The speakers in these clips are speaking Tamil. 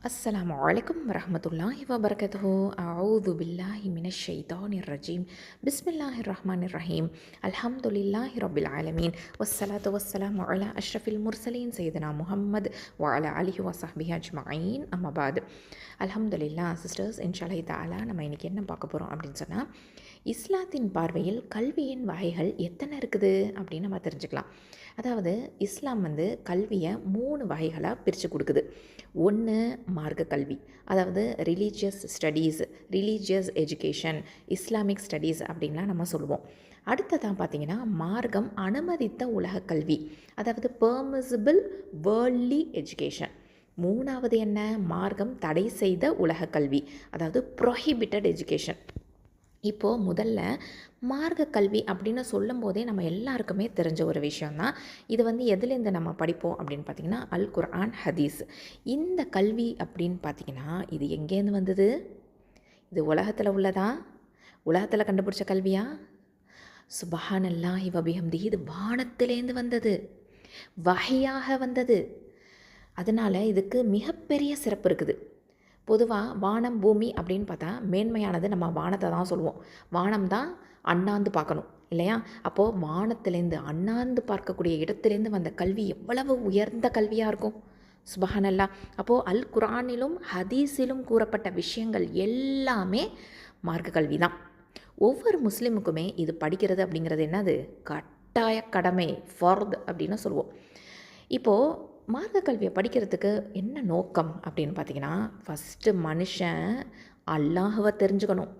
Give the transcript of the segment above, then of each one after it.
السلام عليكم ورحمة الله وبركاته أعوذ بالله من الشيطان الرجيم بسم الله الرحمن الرحيم الحمد لله رب العالمين والصلاة والسلام على أشرف المرسلين سيدنا محمد وعلى آله وصحبه أجمعين أما بعد அல்ஹம்துலில்லா சிஸ்டர்ஸ் இன்ஷாலை தாலா நம்ம இன்றைக்கி என்ன பார்க்க போகிறோம் அப்படின்னு சொன்னால் இஸ்லாத்தின் பார்வையில் கல்வியின் வகைகள் எத்தனை இருக்குது அப்படின்னு நம்ம தெரிஞ்சுக்கலாம் அதாவது இஸ்லாம் வந்து கல்வியை மூணு வகைகளாக பிரித்து கொடுக்குது. ஒன்று மார்க்க கல்வி. அதாவது religious studies religious education Islamic studies அப்படின்லாம் நம்ம சொல்லுவோம். அடுத்ததான் பார்த்தீங்கன்னா மார்க்கம் அனுமதித்த உலக கல்வி. அதாவது பெர்மிசிபிள் வேர்ல்ட்லி எஜுகேஷன் மூணாவது என்ன? மார்க்கம் தடை செய்த உலக கல்வி. அதாவது ப்ரொஹிபிட்டட் எஜுகேஷன் இப்போது முதல்ல மார்க்க கல்வி அப்படின்னு சொல்லும் போதே நம்ம எல்லாருக்குமே தெரிஞ்ச ஒரு விஷயந்தான் இது வந்து எதுலேருந்து நம்ம படிப்போம் அப்படின்னு பார்த்திங்கன்னா அல் குர்ஆன் ஹதீஸ். இந்த கல்வி அப்படின்னு பார்த்திங்கன்னா இது எங்கேருந்து வந்தது? இது உலகத்தில் உள்ளதா? உலகத்தில் கண்டுபிடிச்ச கல்வியா? சுபஹானல்லா இவபிஹம்தி இது வானத்திலேருந்து வந்தது. வகையாக வந்தது. அதனால் இதுக்கு மிகப்பெரிய சிறப்பு இருக்குது. பொதுவாக வானம் பூமி அப்படின்னு பார்த்தா மேன்மையானது நம்ம வானத்தை தான் சொல்லுவோம். வானம் தான் அண்ணாந்து பார்க்கணும் இல்லையா? அப்போது வானத்திலேருந்து அண்ணாந்து பார்க்கக்கூடிய இடத்துலேருந்து வந்த கல்வி எவ்வளவு உயர்ந்த கல்வியாக இருக்கும்? சுபஹானல்லா. அப்போது அல் குரானிலும் ஹதீஸிலும் கூறப்பட்ட விஷயங்கள் எல்லாமே மார்க்க கல்வி தான். ஒவ்வொரு முஸ்லீமுக்குமே இது படிக்கிறது அப்படிங்கிறது என்னது? கட்டாய கடமை ஃபர்த் அப்படின்னு சொல்லுவோம். இப்போது மார்க்க கல்வியை படிக்கிறதுக்கு என்ன நோக்கம் அப்படின்னு பார்த்தீங்கன்னா ஃபஸ்ட்டு மனுஷன் அல்லாஹவை தெரிஞ்சுக்கணும்.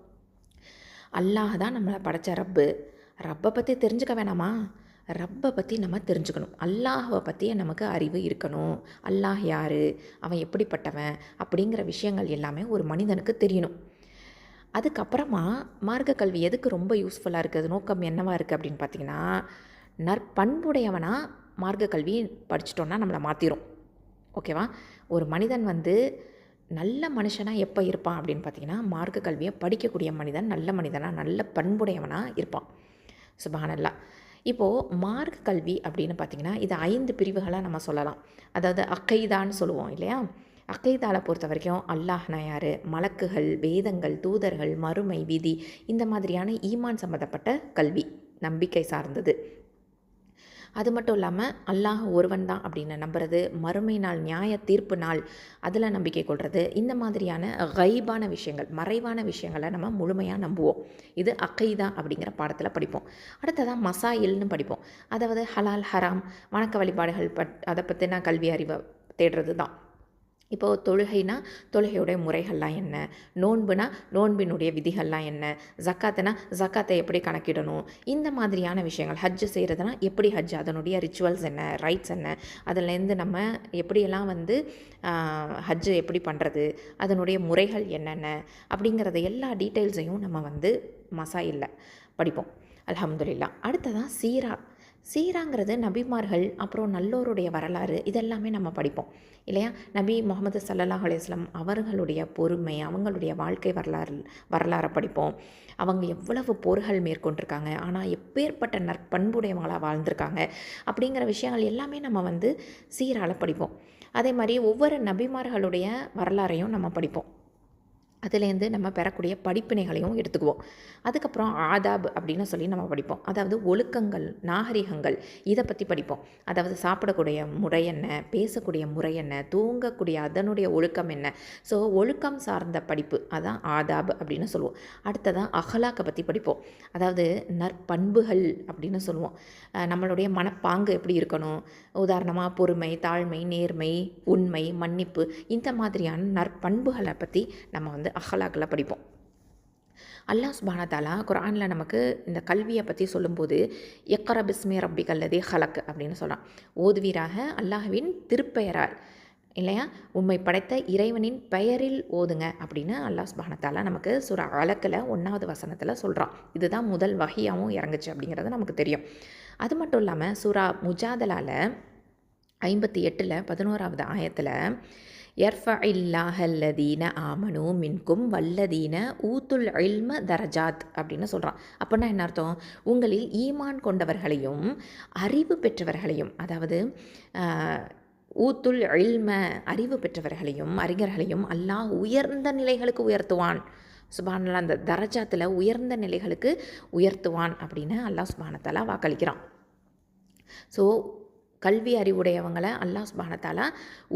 அல்லாஹ் தான் நம்மளை படைச்ச ரப்பு. ரப்பை பற்றி தெரிஞ்சுக்க வேணாமா? ரப்பை பற்றி நம்ம தெரிஞ்சுக்கணும். அல்லாஹவை பற்றியே நமக்கு அறிவு இருக்கணும். அல்லாஹ் யார்? அவன் எப்படிப்பட்டவன்? அப்படிங்கிற விஷயங்கள் எல்லாமே ஒரு மனிதனுக்கு தெரியணும். அதுக்கப்புறமா மார்க்க கல்வி எதுக்கு ரொம்ப யூஸ்ஃபுல்லாக இருக்குது நோக்கம் என்னவாக இருக்குது அப்படின்னு பார்த்தீங்கன்னா நற்பண்புடையவனாக மார்க்க கல்வி படிச்சிட்டோன்னா நம்மளை மாற்றிடும் ஓகேவா? ஒரு மனிதன் வந்து நல்ல மனுஷனாக எப்போ இருப்பான் அப்படின்னு பார்த்தீங்கன்னா மார்க்க கல்வியை படிக்கக்கூடிய மனிதன் நல்ல மனிதனாக நல்ல பண்புடையவனாக இருப்பான். சுபானல்லா இப்போது மார்க்க கல்வி அப்படின்னு பார்த்திங்கன்னா இது ஐந்து பிரிவுகளாக நம்ம சொல்லலாம். அதாவது அக்கைதான்னு சொல்லுவோம் இல்லையா? அக்கைதாலை பொறுத்த வரைக்கும் அல்லாஹ்னா யார்? மலக்குகள் வேதங்கள் தூதர்கள் மறுமை விதி இந்த மாதிரியான ஈமான் சம்மந்தப்பட்ட கல்வி நம்பிக்கை சார்ந்தது. அது மட்டும் இல்லாமல் அல்லாஹ் ஒருவன் தான் அப்படின்னு நம்புறது மறுமை நாள் நியாய தீர்ப்பு நாள் அதில் நம்பிக்கை கொள்வது இந்த மாதிரியான கைபான விஷயங்கள் மறைவான விஷயங்களை நம்ம முழுமையாக நம்புவோம். இது அக்கைதா அப்படிங்கிற பாடத்தில் படிப்போம். அடுத்ததாக மசாயில்னு படிப்போம். அதாவது ஹலால் ஹராம் வணக்க வழிபாடுகள் பட் அதை பற்றின கல்வி அறிவை தேடுறது தான் இப்போது தொழுகைனா தொழுகையுடைய முறைகள்லாம் என்ன? நோன்புனா நோன்பினுடைய விதிகள்லாம் என்ன? ஜக்காத்துனா ஜக்காத்தை எப்படி கணக்கிடணும்? இந்த மாதிரியான விஷயங்கள் ஹஜ்ஜு செய்கிறதுனா எப்படி ஹஜ் அதனுடைய ரிச்சுவல்ஸ் என்ன? ரைட்ஸ் என்ன? அதுலேருந்து நம்ம எப்படியெல்லாம் வந்து ஹஜ்ஜு எப்படி பண்ணுறது அதனுடைய முறைகள் என்னென்ன? அப்படிங்கிறத எல்லா டீட்டெயில்ஸையும் நம்ம வந்து மசாயில் படிப்போம். அலமதுல்லா அடுத்ததான் சீரா. சீராங்கிறது நபிமார்கள் அப்புறம் நல்லோருடைய வரலாறு இதெல்லாமே நம்ம படிப்போம். இல்லையா? நபி முகமது சல்லாஹ் அலையம் அவர்களுடைய பொறுமை அவங்களுடைய வாழ்க்கை வரலாறு வரலாறை படிப்போம். அவங்க எவ்வளவு போர்கள் மேற்கொண்டிருக்காங்க ஆனால் எப்பேற்பட்ட நற்பண்புடையவங்களாக வாழ்ந்திருக்காங்க அப்படிங்கிற விஷயங்கள் எல்லாமே நம்ம வந்து சீரால் படிப்போம். அதே மாதிரி ஒவ்வொரு நபிமார்களுடைய வரலாறையும் நம்ம படிப்போம். அதுலேருந்து நம்ம பெறக்கூடிய படிப்பினைகளையும் எடுத்துக்குவோம். அதுக்கப்புறம் ஆதாப் அப்படின்னு சொல்லி நம்ம படிப்போம். அதாவது ஒழுக்கங்கள் நாகரிகங்கள் இதை பற்றி படிப்போம். அதாவது சாப்பிடக்கூடிய முறை என்ன பேசக்கூடிய முறை என்ன தூங்கக்கூடிய அதனுடைய ஒழுக்கம் என்ன. ஸோ ஒழுக்கம் சார்ந்த படிப்பு அதான் ஆதாப் அப்படின்னு சொல்லுவோம். அடுத்ததான் அகலாக்கை பற்றி படிப்போம். அதாவது நற்பண்புகள் அப்படின்னு சொல்லுவோம். நம்மளுடைய மனப்பாங்கு எப்படி இருக்கணும்? உதாரணமாக பொறுமை தாழ்மை நேர்மை உண்மை மன்னிப்பு இந்த மாதிரியான நற்பண்புகளை பற்றி நம்ம வந்து அஹலாக்கில் படிப்போம். அல்லாஹ் சுபானதாலா குரானில் நமக்கு இந்த கல்வியை பற்றி சொல்லும்போது எக்கர பிஸ்மே ரப்பி கல்லதே ஹலக் அப்படின்னு சொல்கிறான் ஓதுவீராக அல்லாஹ்வின் திருப்பெயரால் இல்லையா? உண்மை படைத்த இறைவனின் பெயரில் ஓதுங்க அப்படின்னு அல்லாஹ் சுபானத்தாலா நமக்கு சுரா அலக்கில் ஒன்றாவது வசனத்தில் சொல்கிறான் இதுதான் முதல் வகையாகவும் இறங்குச்சு அப்படிங்கிறது நமக்கு தெரியும். அது மட்டும் இல்லாமல் சுரா முஜாதலால் ஐம்பத்தி எட்டில் பதினோராவது ஆயத்தில் எர்ஃப இல்லாஹல்லதீன ஆமனு மின்கும் வல்லதீன ஊத்துல் இல்ம தரஜாத் அப்படின்னு சொல்கிறான் அப்படின்னா என்ன அர்த்தம்? உங்களில் ஈமான் கொண்டவர்களையும் அறிவு பெற்றவர்களையும் அதாவது ஊத்துல் இல்ம அறிவு பெற்றவர்களையும் அறிஞர்களையும் அல்லாஹ் உயர்ந்த நிலைகளுக்கு உயர்த்துவான். சுபானல்லா அந்த தரஜாத்தில் உயர்ந்த நிலைகளுக்கு உயர்த்துவான் அப்படின்னு அல்லாஹ் சுபானத்தாலா வாக்களிக்கிறான். ஸோ கல்வி அறிவுடையவங்களை அல்லாஹ் சுபானத்தாலா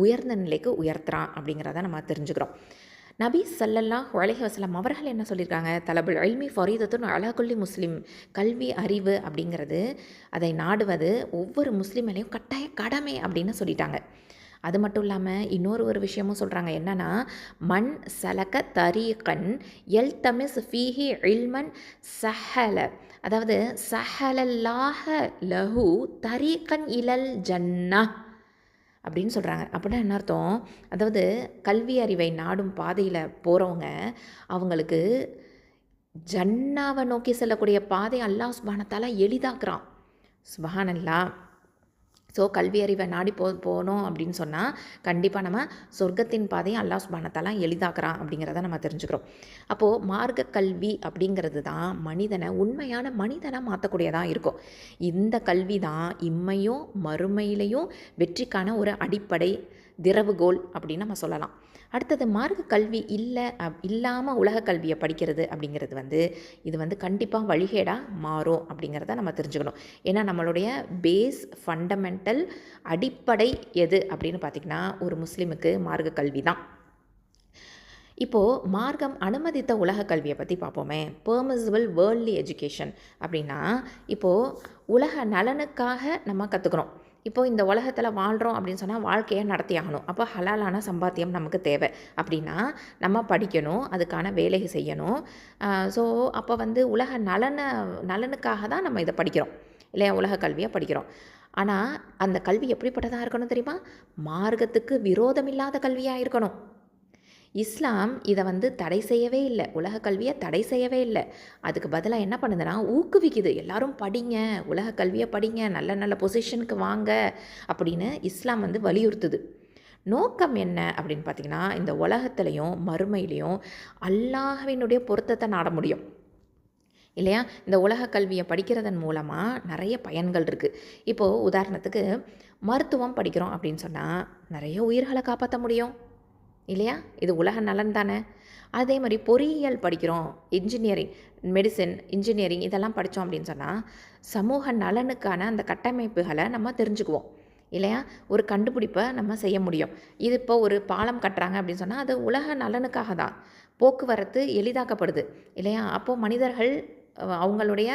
உயர்ந்த நிலைக்கு உயர்த்துறான் அப்படிங்கிறத நம்ம தெரிஞ்சுக்கிறோம். நபி சல்லல்லா அலைஹி வஸல்லம் அவர்கள் என்ன சொல்லியிருக்காங்க? தலபுல் அல்மி ஃபரீதத்துன் அலாகுல்லி முஸ்லீம். கல்வி அறிவு அப்படிங்கிறது அதை நாடுவது ஒவ்வொரு முஸ்லீமையும் கட்டாய கடமை அப்படின்னு சொல்லிட்டாங்க. அது மட்டும் இல்லாமல் இன்னொரு ஒரு விஷயமும் சொல்கிறாங்க என்னன்னா மண் சலக தரீகன் எல் தமிஸ் ஃபீஹி இல்மன் சஹல. அதாவது சஹலல்லாஹ லஹு தரீகன் இலல் ஜன்னா அப்படின்னு சொல்கிறாங்க அப்படின்னா என்ன அர்த்தம்? அதாவது கல்வி அறிவை நாடும் பாதையில் போகிறவங்க அவங்களுக்கு ஜன்னாவை நோக்கி செல்லக்கூடிய பாதை அல்லாஹ் சுபானத்தால் எளிதாக்குறான். சுபஹானல்லா. ஸோ கல்வி அறிவை நாடி போ போனோம் அப்படின்னு சொன்னால் கண்டிப்பாக நம்ம சொர்க்கத்தின் பாதையை அல்லா சுபானத்தெல்லாம் எளிதாக்குறான் அப்படிங்கிறத நம்ம தெரிஞ்சுக்கிறோம். அப்போது மார்க்க கல்வி அப்படிங்கிறது தான் மனிதனை உண்மையான மனிதனாக மாற்றக்கூடியதாக இருக்கும். இந்த கல்வி தான் இம்மையும் மறுமையிலையும் வெற்றிக்கான ஒரு அடிப்படை திறவுகோல் அப்படின்னு நம்ம சொல்லலாம். அடுத்தது மார்க்க கல்வி இல்லை அப் இல்லாமல் உலக கல்வியை படிக்கிறது அப்படிங்கிறது வந்து இது வந்து கண்டிப்பாக வழிகேடாக மாறும் அப்படிங்கிறத நம்ம தெரிஞ்சுக்கணும். ஏன்னா நம்மளுடைய பேஸ் ஃபண்டமெண்டல் அடிப்படை எது அப்படின்னு பார்த்திங்கன்னா ஒரு முஸ்லீமுக்கு மார்க்க கல்வி தான். இப்போது மார்க்கம் அனுமதித்த உலக கல்வியை பற்றி பார்ப்போமே பெர்மிசிபிள் வேர்ல்ட்லி எஜுகேஷன் அப்படின்னா இப்போது உலக நலனுக்காக நம்ம கற்றுக்குறோம் இப்போது இந்த உலகத்தில் வாழ்கிறோம் அப்படின்னு சொன்னால் வாழ்க்கையை நடத்தி ஆகணும். அப்போ ஹலாலான சம்பாத்தியம் நமக்கு தேவை. அப்படின்னா நம்ம படிக்கணும் அதுக்கான வேலை செய்யணும். ஸோ அப்போ வந்து உலக நலனை நலனுக்காக தான் நம்ம இதை படிக்கிறோம். இல்லையா? உலக கல்வியை படிக்கிறோம். ஆனால் அந்த கல்வி எப்படிப்பட்டதாக இருக்கணும் தெரியுமா? மார்க்கத்துக்கு விரோதம் இல்லாத கல்வியாக இருக்கணும். இஸ்லாம் இதை வந்து தடை செய்யவே இல்லை. உலக கல்வியை தடை செய்யவே இல்லை. அதுக்கு பதிலாக என்ன பண்ணுதுன்னா ஊக்குவிக்குது. எல்லாரும் படிங்க உலக கல்வியை படிங்க நல்ல நல்ல பொசிஷனுக்கு வாங்க அப்படின்னு இஸ்லாம் வந்து வலியுறுத்துது. நோக்கம் என்ன அப்படின்னு பார்த்தீங்கன்னா இந்த உலகத்துலேயும் மறுமையிலையும் அல்லாஹவினுடைய பொருத்தத்தை நாட முடியும். இல்லையா? இந்த உலக கல்வியை படிக்கிறதன் மூலமாக நிறைய பயன்கள் இருக்குது இப்போது உதாரணத்துக்கு மருத்துவம் படிக்கிறோம் அப்படின்னு சொன்னால் நிறைய உயிர்களை காப்பாற்ற முடியும். இல்லையா? இது உலக நலன் தானே? அதே மாதிரி பொறியியல் படிக்கிறோம். இன்ஜினியரிங் மெடிசன் இன்ஜினியரிங் இதெல்லாம் படித்தோம் அப்படின்னு சொன்னால் சமூக நலனுக்கான அந்த கட்டமைப்புகளை நம்ம தெரிஞ்சுக்குவோம். இல்லையா? ஒரு கண்டுபிடிப்பை நம்ம செய்ய முடியும். இது இப்போ ஒரு பாலம் கட்டுறாங்க அப்படின்னு சொன்னால் அது உலக நலனுக்காக தான். போக்குவரத்து எளிதாக்கப்படுது. இல்லையா? அப்போது மனிதர்கள் அவங்களுடைய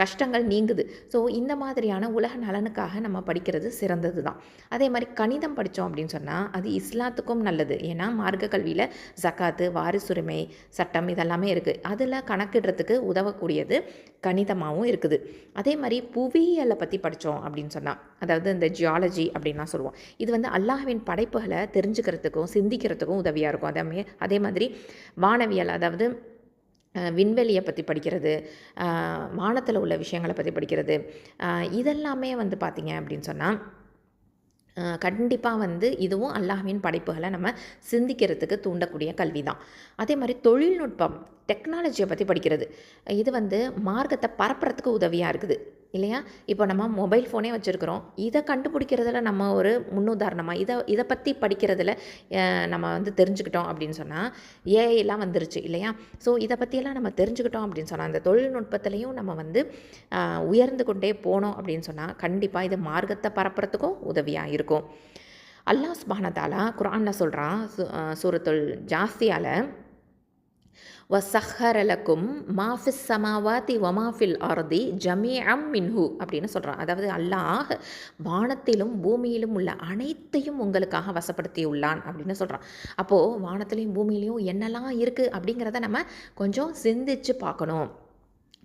கஷ்டங்கள் நீங்குது. ஸோ இந்த மாதிரியான உலக நலனுக்காக நம்ம படிக்கிறது சிறந்தது தான் அதே மாதிரி கணிதம் படித்தோம் அப்படின்னு சொன்னால் அது இஸ்லாத்துக்கும் நல்லது. ஏன்னா மார்க்க கல்வியில் ஜக்காத்து வாரிசுரிமை சட்டம் இதெல்லாமே இருக்குது அதில் கணக்கிடுறதுக்கு உதவக்கூடியது கணிதமாகவும் இருக்குது. அதே மாதிரி புவியியலை பற்றி படித்தோம் அப்படின்னு சொன்னால் அதாவது இந்த ஜியாலஜி அப்படின்லாம் சொல்லுவோம். இது வந்து அல்லாஹ்வின் படைப்புகளை தெரிஞ்சுக்கிறதுக்கும் சிந்திக்கிறதுக்கும் உதவியாக இருக்கும். அதே அதே மாதிரி வானவியல் அதாவது விண்வெளியை பற்றி படிக்கிறது வானத்தில் உள்ள விஷயங்களை பற்றி படிக்கிறது இதெல்லாமே வந்து பார்த்திங்க அப்படின்னு சொன்னால் கண்டிப்பாக வந்து இதுவும் அல்லாஹ்வின் படைப்புகளை நம்ம சிந்திக்கிறதுக்கு தூண்டக்கூடிய கல்வி தான் அதே மாதிரி தொழில்நுட்பம் டெக்னாலஜியை பற்றி படிக்கிறது இது வந்து மார்க்கத்தை பரப்புறதுக்கு உதவியாக இருக்குது. இல்லையா? இப்போ நம்ம மொபைல் ஃபோனே வச்சுருக்கிறோம். இதை கண்டுபிடிக்கிறதுல நம்ம ஒரு முன்னுதாரணமாக இதை இதை பற்றி படிக்கிறதுல நம்ம வந்து தெரிஞ்சுக்கிட்டோம் அப்படின்னு சொன்னால் ஏஐலாம் வந்துருச்சு இல்லையா? ஸோ இதை பற்றியெல்லாம் நம்ம தெரிஞ்சுக்கிட்டோம் அப்படின்னு சொன்னால் அந்த தொழில்நுட்பத்துலேயும் நம்ம வந்து உயர்ந்து கொண்டே போனோம் அப்படின்னு சொன்னால் கண்டிப்பாக இது மார்க்கத்தை பரப்புறதுக்கும் உதவியாக இருக்கும். அல்லாஹ் சுபானதாலா குரானில் சொல்கிறான் சூரத்துல் ஜாஸ்தியால் வசஹரலக்கும் மாஃபிஸ் சமாவாதி வமாஃபில் ஆர்தி ஜமீ அம் மின்ஹு அப்படின்னு சொல்கிறான் அதாவது அல்லாஹ் வானத்திலும் பூமியிலும் உள்ள அனைத்தையும் உங்களுக்காக வசப்படுத்தி உள்ளான் அப்படின்னு சொல்கிறான் அப்போது வானத்திலையும் பூமியிலையும் என்னெல்லாம் இருக்குது அப்படிங்கிறத நம்ம கொஞ்சம் சிந்திச்சு பார்க்கணும்.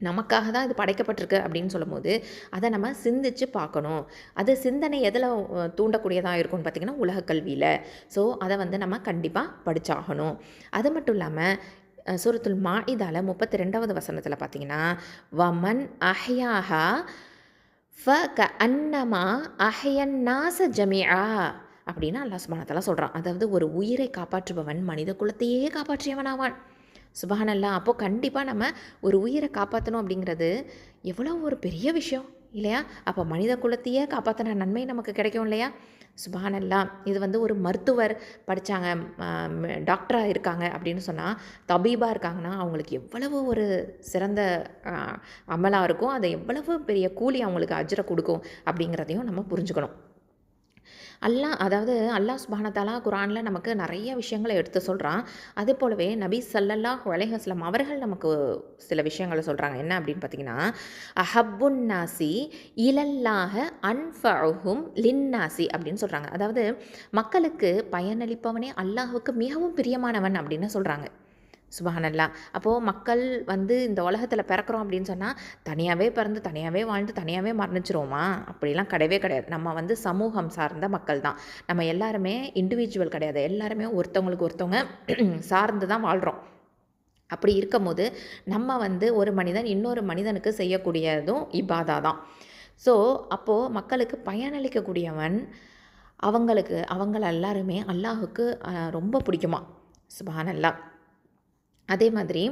நமக்காக தான் இது படைக்கப்பட்டிருக்கு அப்படின்னு சொல்லும்போது அதை நம்ம சிந்திச்சு பார்க்கணும். அது சிந்தனை எதில் தூண்டக்கூடியதாக இருக்கும்னு பார்த்திங்கன்னா உலக கல்வியில். ஸோ அதை வந்து நம்ம கண்டிப்பாக படித்தாகணும் அது மட்டும் இல்லாமல் சூரத்துல் மாஇதால முப்பத்தி ரெண்டாவது வசனத்தில் பார்த்தீங்கன்னா வமன் அஹ்யாஹா ஃப க அன்னமா அஹயன் நாச ஜமியா அப்படின்னு அல்லா சுபானத்தெல்லாம் சொல்கிறான் அதாவது ஒரு உயிரை காப்பாற்றுபவன் மனித குலத்தையே காப்பாற்றியவனாவான். சுபஹானல்லா அப்போது கண்டிப்பாக நம்ம ஒரு உயிரை காப்பாற்றணும் அப்படிங்கிறது எவ்வளோ ஒரு பெரிய விஷயம் இல்லையா? அப்போ மனித குலத்தையே காப்பாற்றின நன்மை நமக்கு கிடைக்கும் இல்லையா? சுபானல்லா இது வந்து ஒரு மருத்துவர் படித்தாங்க டாக்டராக இருக்காங்க அப்படின்னு சொன்னால் தபீபாக இருக்காங்கன்னா அவங்களுக்கு எவ்வளவு ஒரு சிறந்த அமலாக இருக்கும் அதை எவ்வளவு பெரிய கூலி அவங்களுக்கு அஜரை கொடுக்கும் அப்படிங்கிறதையும் நம்ம புரிஞ்சுக்கணும். அல்லாஹ் அதாவது அல்லாஹ் சுபானத்தாலா குரானில் நமக்கு நிறைய விஷயங்களை எடுத்து சொல்கிறான் அது போலவே நபி சல்லல்லாஹ் அலைஹஸ்லாம் அவர்கள் நமக்கு சில விஷயங்களை சொல்கிறாங்க என்ன அப்படின்னு பார்த்தீங்கன்னா அஹப்புன் நாசி இலல்லாக அன்ஃபஹும் லின்னாசி அப்படின்னு சொல்கிறாங்க அதாவது மக்களுக்கு பயனளிப்பவனே அல்லாஹுக்கு மிகவும் பிரியமானவன் அப்படின்னு சொல்கிறாங்க சுபஹானல்லா அப்போது மக்கள் வந்து இந்த உலகத்தில் பிறக்கிறோம் அப்படின்னு சொன்னால் தனியாகவே பிறந்து தனியாகவே வாழ்ந்து தனியாகவே மரணிச்சிருவோமா? அப்படிலாம் கிடையவே கிடையாது. நம்ம வந்து சமூகம் சார்ந்த மக்கள் தான். நம்ம எல்லாருமே இண்டிவிஜுவல் கிடையாது. எல்லாருமே ஒருத்தவங்களுக்கு ஒருத்தவங்க சார்ந்து தான் வாழ்கிறோம் அப்படி இருக்கும்போது நம்ம வந்து ஒரு மனிதன் இன்னொரு மனிதனுக்கு செய்யக்கூடியதும் இபாதா தான். ஸோ அப்போது மக்களுக்கு பயனளிக்கக்கூடியவன் அவங்களுக்கு அவங்கள எல்லாருமே அல்லாஹுக்கு ரொம்ப பிடிக்குமா? சுபஹானல்லா அதே மாதிரி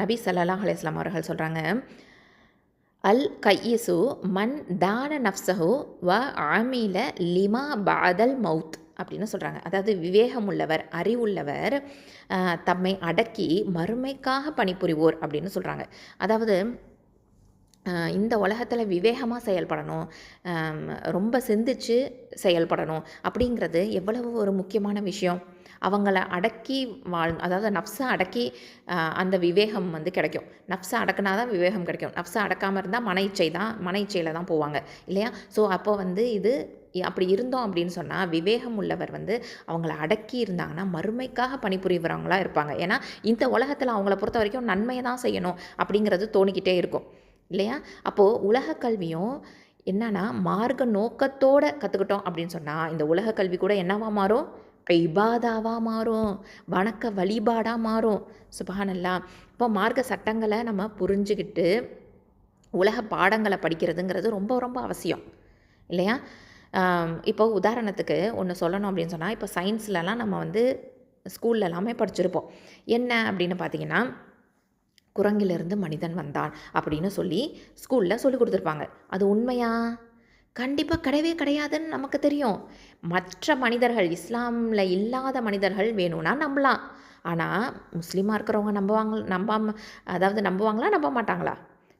நபி சல்லாஹ் அலையம் அவர்கள் சொல்கிறாங்க அல் கையசு மன் தான நப்சஹு வ ஆமீல லிமா பாதல் மவுத் அப்படின்னு சொல்கிறாங்க அதாவது விவேகம் உள்ளவர் அறிவுள்ளவர் தம்மை அடக்கி மறுமைக்காக பணிபுரிவோர் அப்படின்னு சொல்கிறாங்க அதாவது இந்த உலகத்தில் விவேகமாக செயல்படணும் ரொம்ப சிந்திச்சு செயல்படணும் அப்படிங்கிறது எவ்வளவு ஒரு முக்கியமான விஷயம். அவங்கள அடக்கி வாழ் அதாவது நப்ஸை அடக்கி அந்த விவேகம் வந்து கிடைக்கும். நப்ஸை அடக்குனா தான் விவேகம் கிடைக்கும். நப்ஸை அடக்காமல் இருந்தால் மன இச்சை தான் மன இச்சையில் தான் போவாங்க இல்லையா? ஸோ அப்போ வந்து இது அப்படி இருந்தோம் அப்படின்னு சொன்னால் விவேகம் உள்ளவர் வந்து அவங்கள அடக்கி இருந்தாங்கன்னா மறுமைக்காக பணிபுரிவரவங்களாக இருப்பாங்க. ஏன்னா இந்த உலகத்தில் அவங்கள பொறுத்த வரைக்கும் நன்மையை தான் செய்யணும் அப்படிங்கிறது தோணிக்கிட்டே இருக்கும் இல்லையா? அப்போது உலக கல்வியும் என்னன்னா மார்க்க நோக்கத்தோடு கற்றுக்கிட்டோம் அப்படின்னு சொன்னால் இந்த உலக கல்வி கூட என்னவா மாறும்? இபாதாவாக மாறும் வணக்க வழிபாடாக மாறும். சுபஹானல்லா. இப்போ மார்க்க சட்டங்களை நம்ம புரிஞ்சுக்கிட்டு உலக பாடங்களை படிக்கிறதுங்கிறது ரொம்ப ரொம்ப அவசியம். இல்லையா? இப்போ உதாரணத்துக்கு ஒன்று சொல்லணும் அப்படின்னு சொன்னால் இப்போ சயின்ஸ்லலாம் நம்ம வந்து ஸ்கூல்ல எல்லாமே படிச்சிருப்போம். என்ன அப்படின்னு பார்த்தீங்கன்னா குரங்கிலிருந்து மனிதன் வந்தான் அப்படின்னு சொல்லி ஸ்கூலில் சொல்லி கொடுத்துருப்பாங்க. அது உண்மையா? கண்டிப்பாக கிடையவே கிடையாதுன்னு நமக்கு தெரியும். மற்ற மனிதர்கள் இஸ்லாமில் இல்லாத மனிதர்கள் வேணும்னா நம்பலாம். ஆனால் முஸ்லீமாக இருக்கிறவங்க நம்புவாங்க நம்பாம அதாவது நம்புவாங்களா நம்ப மாட்டாங்களா?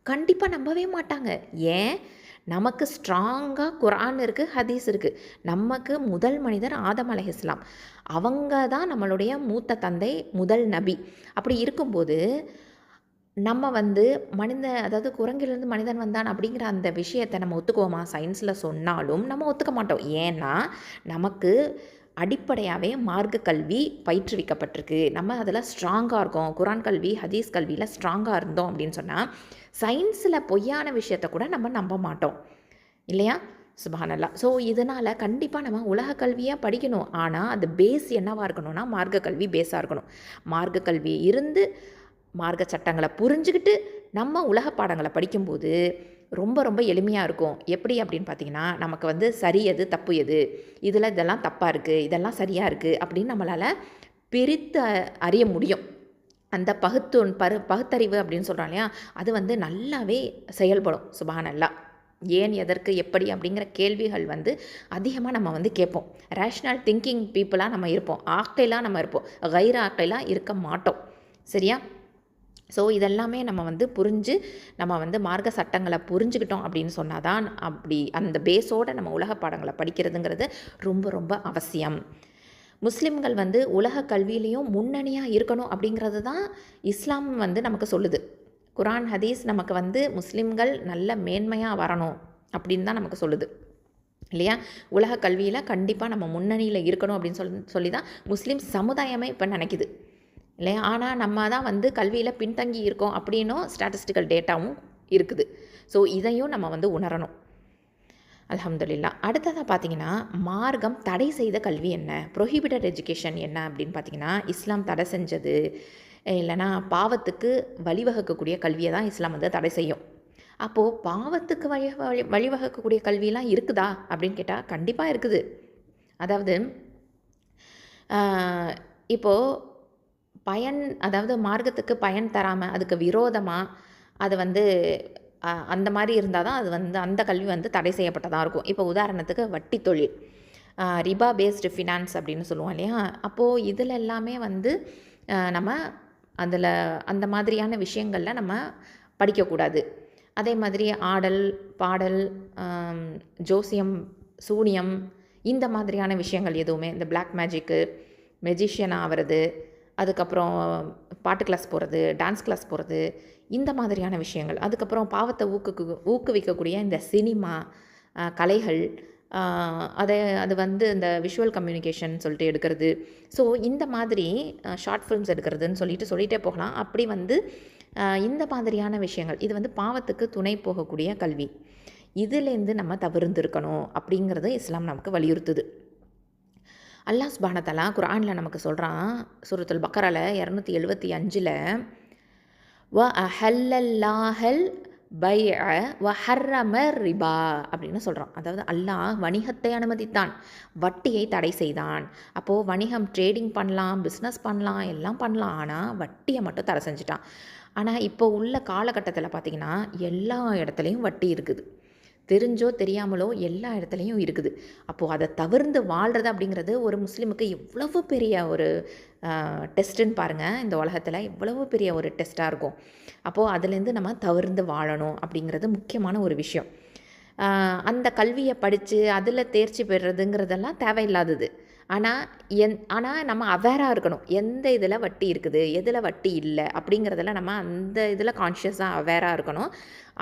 கண்டிப்பாக நம்பவே மாட்டாங்க. ஏன்? நமக்கு ஸ்ட்ராங்காக குரான் இருக்குது ஹதீஸ் இருக்குது நமக்கு முதல் மனிதர் ஆதம் அலை இஸ்லாம். அவங்க தான் நம்மளுடைய மூத்த தந்தை முதல் நபி. அப்படி இருக்கும்போது நம்ம வந்து மனித அதாவது குரங்கிலிருந்து மனிதன் வந்தான் அப்படிங்கிற அந்த விஷயத்தை நம்ம ஒத்துக்குவோமா? சயின்ஸில் சொன்னாலும் நம்ம ஒத்துக்க மாட்டோம். ஏன்னா நமக்கு அடிப்படையாகவே மார்க்க கல்வி பயிற்றுவிக்கப்பட்டிருக்கு. நம்ம அதில் ஸ்ட்ராங்காக இருக்கோம். குரான் கல்வி ஹதீஸ் கல்வியில் ஸ்ட்ராங்காக இருந்தோம் அப்படின்னு சொன்னால் சயின்ஸில் பொய்யான விஷயத்த கூட நம்ம நம்ப மாட்டோம். இல்லையா? சுபஹானல்லா ஸோ இதனால் கண்டிப்பாக நம்ம உலக கல்வியாக படிக்கணும். ஆனால் அது பேஸ் என்னவாக இருக்கணும்னா மார்க்க கல்வி பேஸாக இருக்கணும். மார்க்க கல்வி இருந்து மார்க்க சட்டங்களை புரிஞ்சுக்கிட்டு நம்ம உலக பாடங்களை படிக்கும்போது ரொம்ப ரொம்ப எளிமையாக இருக்கும். எப்படி அப்படின்னு பார்த்தீங்கன்னா நமக்கு வந்து சரி எது தப்பு எது? இதில் இதெல்லாம் தப்பாக இருக்குது இதெல்லாம் சரியாக இருக்குது அப்படின்னு நம்மளால் பிரித்து அறிய முடியும். அந்த பகுத்து பரு பகுத்தறிவு அப்படின்னு சொல்கிறோம் இல்லையா அது வந்து நல்லாவே செயல்படும் சுபானல்லா. ஏன் எதற்கு எப்படி அப்படிங்கிற கேள்விகள் வந்து அதிகமாக நம்ம வந்து கேட்போம். ரேஷ்னல் திங்கிங் பீப்புளாக நம்ம இருப்போம். ஆக்கைலாக நம்ம இருப்போம். கைர ஆக்கையெல்லாம் இருக்க மாட்டோம். சரியா? ஸோ இதெல்லாமே நம்ம வந்து புரிஞ்சு நம்ம வந்து மார்க்க சட்டங்களை புரிஞ்சுக்கிட்டோம் அப்படின்னு சொன்னால் தான் அப்படி அந்த பேஸோடு நம்ம உலக பாடங்களை படிக்கிறதுங்கிறது ரொம்ப ரொம்ப அவசியம். முஸ்லீம்கள் வந்து உலக கல்வியிலையும் முன்னணியாக இருக்கணும் அப்படிங்கிறது தான் இஸ்லாம் வந்து நமக்கு சொல்லுது. குரான் ஹதீஸ் நமக்கு வந்து முஸ்லீம்கள் நல்ல மேன்மையாக வரணும் அப்படின்னு தான் நமக்கு சொல்லுது. இல்லையா? உலக கல்வியில் கண்டிப்பாக நம்ம முன்னணியில் இருக்கணும் அப்படின்னு சொல்லி சொல்லி தான் முஸ்லீம் சமுதாயமே இப்போ நினைக்குது. இல்லையா? ஆனால் நம்ம தான் வந்து கல்வியில் பின்தங்கி இருக்கோம் அப்படின்னும் ஸ்டாட்டிஸ்டிக்கல் டேட்டாவும் இருக்குது. ஸோ இதையும் நம்ம வந்து உணரணும். அலமதுல்லா அடுத்ததாக பார்த்தீங்கன்னா மார்க்கம் தடை செய்த கல்வி என்ன? ப்ரொஹிபிட்டட் எஜுகேஷன் என்ன அப்படின்னு பார்த்தீங்கன்னா இஸ்லாம் தடை செஞ்சது. இல்லைனா பாவத்துக்கு வழிவகுக்கக்கூடிய கல்வியை தான் இஸ்லாம் வந்து தடை செய்யும். அப்போது பாவத்துக்கு வழி வழி வழிவகுக்கக்கூடிய கல்வியெலாம் இருக்குதா அப்படின்னு கேட்டால் கண்டிப்பாக இருக்குது. அதாவது இப்போது பயன் அதாவது மார்க்கத்துக்கு பயன் தராமல் அதுக்கு விரோதமாக அது வந்து அந்த மாதிரி இருந்தால் தான் அது வந்து அந்த கல்வி வந்து தடை செய்யப்பட்டதாக இருக்கும். இப்போ உதாரணத்துக்கு வட்டி தொழில். ரிபா பேஸ்டு ஃபினான்ஸ் அப்படின்னு சொல்லுவோம் இல்லையா? அப்போது இதில் எல்லாமே வந்து நம்ம அதில் அந்த மாதிரியான விஷயங்களில் நம்ம படிக்கக்கூடாது. அதே மாதிரி ஆடல் பாடல் ஜோசியம் சூனியம் இந்த மாதிரியான விஷயங்கள் எதுவுமே இந்த பிளாக் மேஜிக்கு மெஜிஷியன் ஆகிறது அதுக்கப்புறம் பாட்டு கிளாஸ் போகிறது டான்ஸ் கிளாஸ் போகிறது இந்த மாதிரியான விஷயங்கள். அதுக்கப்புறம் பாவத்தை ஊக்குக்கு ஊக்குவிக்கக்கூடிய இந்த சினிமா கலைகள் அதை அது வந்து இந்த விஷுவல் கம்யூனிகேஷன் சொல்லிட்டு எடுக்கிறது. ஸோ இந்த மாதிரி ஷார்ட் ஃபிலிம்ஸ் எடுக்கிறதுன்னு சொல்லிட்டு சொல்லிகிட்டே போகலாம். அப்படி வந்து இந்த மாதிரியான விஷயங்கள். இது வந்து பாவத்துக்கு துணை போகக்கூடிய கல்வி. இதுலேருந்து நம்ம தவிர்ந்திருக்கணும் அப்படிங்கிறது இஸ்லாம் நமக்கு வலியுறுத்துது. அல்லாஹ் சுபானத்தலா குரானில் நமக்கு சொல்கிறான் சூரத்துல் பக்கரால் இரநூத்தி எழுபத்தி அஞ்சில் வ அஹல்லல்லாஹல் பை வ ஹர்ரம ரிபா அப்படின்னு சொல்கிறான் அதாவது அல்லாஹ் வணிகத்தை அனுமதித்தான் வட்டியை தடை செய்தான். அப்போது வணிகம் ட்ரேடிங் பண்ணலாம் பிஸ்னஸ் பண்ணலாம் எல்லாம் பண்ணலாம். ஆனால் வட்டியை மட்டும் தடை செஞ்சுட்டான். ஆனால் இப்போ உள்ள காலகட்டத்தில் பார்த்திங்கன்னா எல்லா இடத்துலையும் வட்டி இருக்குது. தெரிஞ்சோ தெரியாமலோ எல்லா இடத்துலையும் இருக்குது. அப்போது அதை தவிர்ந்து வாழ்கிறது அப்படிங்கிறது ஒரு முஸ்லீமுக்கு எவ்வளவு பெரிய ஒரு டெஸ்ட்டுன்னு பாருங்கள் இந்த உலகத்தில் எவ்வளவு பெரிய ஒரு டெஸ்ட்டாக இருக்கும். அப்போது அதுலேருந்து நம்ம தவிர்ந்து வாழணும் அப்படிங்கிறது முக்கியமான ஒரு விஷயம். அந்த கல்வியை படித்து அதில் தேர்ச்சி பெறுறதுங்கிறதெல்லாம் தேவையில்லாதது. ஆனால் என் ஆனால் நம்ம அவேராக இருக்கணும். எந்த இதில் வட்டி இருக்குது? எதில் வட்டி இல்லை? அப்படிங்கிறதுல நம்ம அந்த இதில் கான்ஷியஸாக அவேராக இருக்கணும்.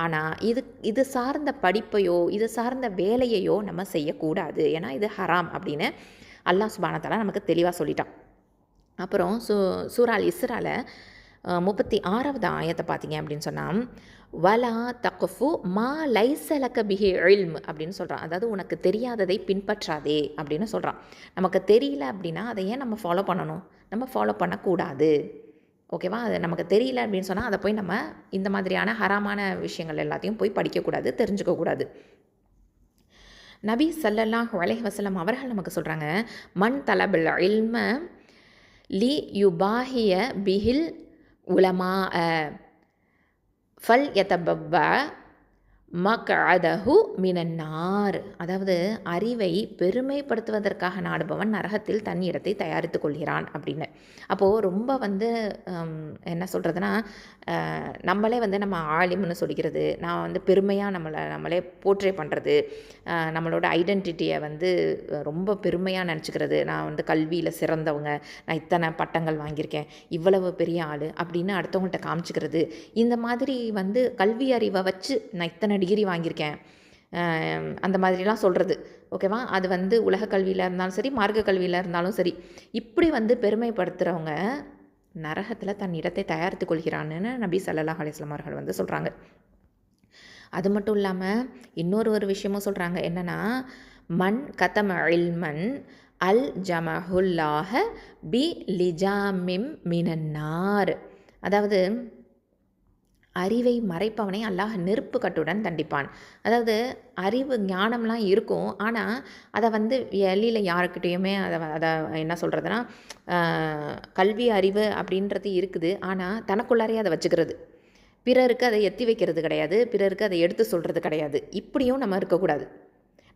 ஆனால் இது இது சார்ந்த படிப்பையோ இது சார்ந்த வேலையையோ நம்ம செய்யக்கூடாது. ஏன்னா இது ஹராம் அப்படின்னு அல்லாஹ் சுபானத்தால் நமக்கு தெளிவாக சொல்லிட்டான். அப்புறம் சூ சூரால் இஸ்ரால முப்பத்தி ஆறாவது ஆயத்தை பார்த்தீங்க அப்படின்னு சொன்னால் வலா தக்குஃபு மா லைசலக்க பிஹே இல்ம் அப்படின்னு சொல்கிறான் அதாவது உனக்கு தெரியாததை பின்பற்றாதே அப்படின்னு சொல்கிறான் நமக்கு தெரியல அப்படின்னா அதை ஏன் நம்ம ஃபாலோ பண்ணணும்? நம்ம ஃபாலோ பண்ணக்கூடாது. ஓகேவா அது நமக்கு தெரியல அப்படின்னு சொன்னால் அதை போய் நம்ம இந்த மாதிரியான ஹராமான விஷயங்கள் எல்லாத்தையும் போய் படிக்கக்கூடாது தெரிஞ்சுக்கக்கூடாது. நபி சல்லல்லாஹ் அலைஹி வசலம் அவர்கள் நமக்கு சொல்கிறாங்க மண் தலபில் இல்ம லி யுபாஹிய பிஹில் உலமா ஃபல் யதபவ்வா மகதஹு மினன்னார். அதாவது அறிவை பெருமைப்படுத்துவதற்காக நாடுபவன் நரகத்தில் தன் இடத்தை தயாரித்து கொள்கிறான் அப்படின்னு. அப்போது ரொம்ப வந்து என்ன சொல்கிறதுனா நம்மளே வந்து நம்ம ஆலிம்னு சொல்லிக்கிறது நான் வந்து பெருமையாக நம்மளை நம்மளே போர்ட்ரே பண்ணுறது நம்மளோட ஐடென்டிட்டியை வந்து ரொம்ப பெருமையாக நினச்சிக்கிறது. நான் வந்து கல்வியில் சிறந்தவங்க நான் இத்தனை பட்டங்கள் வாங்கியிருக்கேன் இவ்வளவு பெரிய ஆள் அப்படின்னு அடுத்தவங்கள்ட்ட காமிச்சிக்கிறது. இந்த மாதிரி வந்து கல்வி அறிவை வச்சு நான் இத்தனை டிகிரி வாங்கியிருக்கேன். அந்த மாதிரிலாம் சொல்கிறது ஓகேவா? அது வந்து உலக கல்வியில் இருந்தாலும் சரி மார்க்க கல்வியில் இருந்தாலும் சரி இப்படி வந்து பெருமைப்படுத்துகிறவங்க நரகத்தில் தன் இடத்தை தயாரித்து கொள்கிறான்னு நபி ஸல்லல்லாஹு அலைஹி அவர்கள் வந்து சொல்கிறாங்க அது மட்டும் இல்லாமல் இன்னொரு ஒரு விஷயமும் சொல்கிறாங்க என்னென்னா மண் கதம இல்மன் அல் ஜமஹுல்லாஹ பி லிஜாமிம் மினன்னார். அதாவது அறிவை மறைப்பவனை அல்லாஹ் நெருப்பு கட்டுடன் தண்டிப்பான். அதாவது அறிவு ஞானம்லாம் இருக்கும். ஆனால் அதை வந்து வெளியில் யாருக்கிட்டேயுமே அதை அதை என்ன சொல்கிறதுனா கல்வி அறிவு அப்படின்றது இருக்குது. ஆனால் தனக்குள்ளாரே அதை வச்சுக்கிறது. பிறருக்கு அதை எத்தி வைக்கிறது கிடையாது. பிறருக்கு அதை எடுத்து சொல்கிறது கிடையாது. இப்படியும் நம்ம இருக்கக்கூடாது.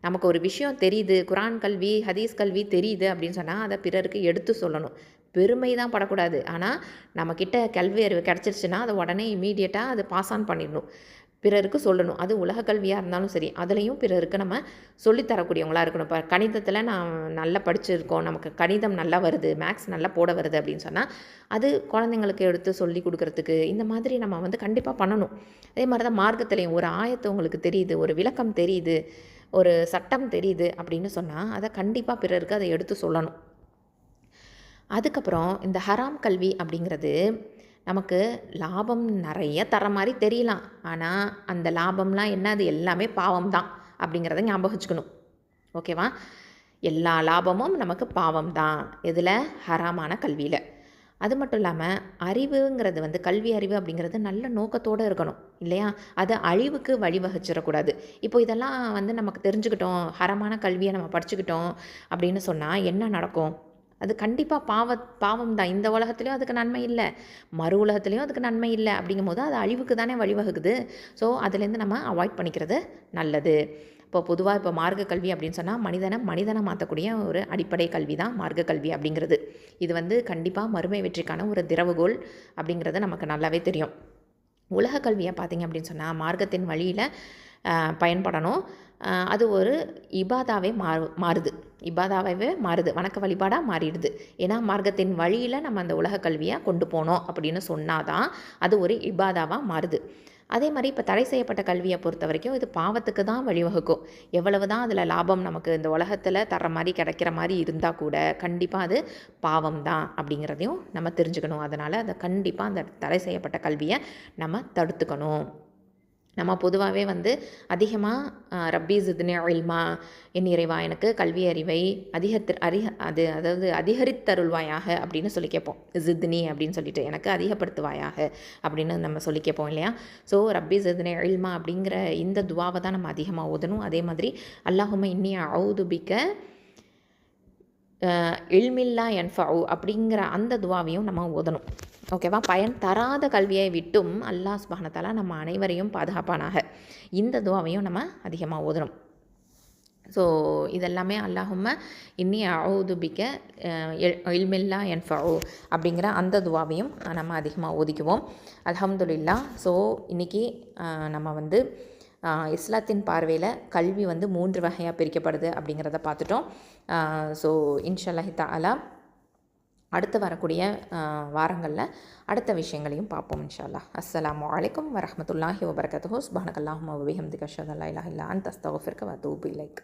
நமக்கு ஒரு விஷயம் தெரியுது. குரான் கல்வி ஹதீஸ் கல்வி தெரியுது அப்படின்னு சொன்னால் அதை பிறருக்கு எடுத்து சொல்லணும். பெருமை தான் படக்கூடாது. ஆனால் நம்மக்கிட்ட கல்வி அறிவு கிடச்சிருச்சுன்னா அதை உடனே இமீடியட்டாக அதை பாஸ் ஆன் பண்ணிடணும். பிறருக்கு சொல்லணும். அது உலக கல்வியாக இருந்தாலும் சரி அதுலேயும் பிறருக்கு நம்ம சொல்லித்தரக்கூடியவங்களா இருக்கணும். இப்போ கணிதத்தில் நான் நல்லா படிச்சிருக்கோம். நமக்கு கணிதம் நல்லா வருது மேக்ஸ் நல்லா போட வருது அப்படின்னு சொன்னால் அது குழந்தைங்களுக்கு எடுத்து சொல்லி கொடுக்குறதுக்கு இந்த மாதிரி நம்ம வந்து கண்டிப்பாக பண்ணணும். அதே மாதிரி தான் மார்க்கத்துலேயும் ஒரு ஆயத்தை உங்களுக்கு தெரியுது ஒரு விளக்கம் தெரியுது ஒரு சட்டம் தெரியுது அப்படின்னு சொன்னால் அதை கண்டிப்பாக பிறருக்கு அதை எடுத்து சொல்லணும். அதுக்கப்புறம் இந்த ஹராம் கல்வி அப்படிங்கிறது நமக்கு லாபம் நிறைய தர மாதிரி தெரியலாம். ஆனால் அந்த லாபம்லாம் என்ன? அது எல்லாமே பாவம் தான் அப்படிங்கிறத ஞாபகம் வச்சுக்கணும். ஓகேவா? எல்லா லாபமும் நமக்கு பாவம் தான் இதில் ஹராமான கல்வியில். அது மட்டும் இல்லாமல் அறிவுங்கிறது வந்து கல்வி அறிவு அப்படிங்கிறது நல்ல நோக்கத்தோடு இருக்கணும் இல்லையா? அது அழிவுக்கு வழிவகுச்சிடக்கூடாது. இப்போ இதெல்லாம் வந்து நமக்கு தெரிஞ்சுக்கிட்டோம் ஹரமான கல்வியை நம்ம படிச்சுக்கிட்டோம் அப்படின்னு சொன்னால் என்ன நடக்கும்? அது கண்டிப்பாக பாவ பாவம் தான் இந்த உலகத்துலேயும் அதுக்கு நன்மை இல்லை. மறு உலகத்துலேயும் அதுக்கு நன்மை இல்லை. அப்படிங்கும் போது அது அழிவுக்கு தானே வழிவகுக்குது. ஸோ அதுலேருந்து நம்ம அவாய்ட் பண்ணிக்கிறது நல்லது. இப்போ பொதுவாக இப்போ மார்க்க கல்வி அப்படின்னு சொன்னால் மனிதனை மனிதனை மாற்றக்கூடிய ஒரு அடிப்படை கல்வி தான் மார்க்க கல்வி அப்படிங்கிறது. இது வந்து கண்டிப்பாக மறுமை வெற்றிக்கான ஒரு திறவுகோல் அப்படிங்கிறது நமக்கு நல்லாவே தெரியும். உலக கல்வியை பார்த்திங்க அப்படின்னு சொன்னால் மார்க்கத்தின் வழியில் பயன்படணும். அது ஒரு இபாதாவே மாறு மாறுது. இபாதாவே மாறுது. வணக்க வழிபாடாக மாறிடுது. ஏன்னா மார்க்கத்தின் வழியில் நம்ம அந்த உலக கல்வியை கொண்டு போனோம் அப்படின்னு சொன்னால் தான் அது ஒரு இபாதாவாக மாறுது. அதே மாதிரி இப்போ தடை செய்யப்பட்ட கல்வியை பொறுத்த வரைக்கும் இது பாவத்துக்கு தான் வழிவகுக்கும். எவ்வளவு தான் அதில் லாபம் நமக்கு இந்த உலகத்தில் தர மாதிரி கிடைக்கிற மாதிரி இருந்தால் கூட கண்டிப்பாக அது பாவம் தான் அப்படிங்கிறதையும் நம்ம தெரிஞ்சுக்கணும். அதனால் அதை கண்டிப்பாக அந்த தடை செய்யப்பட்ட கல்வியை நம்ம தடுத்துக்கணும். நம்ம பொதுவாகவே வந்து அதிகமாக ரப்பி ஜித்னே இல்மா என் இறைவா எனக்கு கல்வி அறிவை அதிகத்து அதிக அது அதாவது அதிகரித்தருள்வாயாக அப்படின்னு சொல்லி கேட்போம். ஜித்னி அப்படின்னு சொல்லிட்டு எனக்கு அதிகப்படுத்துவாயாக அப்படின்னு நம்ம சொல்லி கேட்போம் இல்லையா? ஸோ ரப்பி ஜித்னே இல்மா அப்படிங்கிற இந்த துவாவை தான் நம்ம அதிகமாக ஓதணும். அதே மாதிரி அல்லாஹும இன்னி அவுதுபிக்க இல்மில்லா என்ஃபாவு அப்படிங்கிற அந்த துவாவையும் நம்ம ஓதணும். ஓகேவா பயன் தராத கல்வியை விட்டும் அல்லாஹ் சுபானத்தாலா நம்ம அனைவரையும் பாதுகாப்பானாக. இந்த துவாவையும் நம்ம அதிகமாக ஓதணும். ஸோ இதெல்லாமே அல்லாஹும்ம இன்னி அவுதுபிக்க இல்மில்லா என்ஃபவு அப்படிங்கிற அந்த துவாவையும் நம்ம அதிகமாக ஓதிக்குவோம். அலமதுல்லா ஸோ இன்றைக்கி நம்ம வந்து இஸ்லாத்தின் பார்வையில் கல்வி வந்து மூன்று வகையாக பிரிக்கப்படுது அப்படிங்கிறத பார்த்துட்டோம். ஸோ இன்ஷல்லாஹி தாலா அடுத்து வரக்கூடிய வாரங்களில் அடுத்த விஷயங்களையும் பார்ப்போம் இன்ஷால்லா அஸ்லாம் வலைக்கம் வரமத்துல்லாஹி வபரகத்து சுபானக்கல்லாஹும் வபிஹம்திக ஷதல்லா இல்லா இல்லா அன் தஸ்தகுஃபிர்க வதூபி லைக்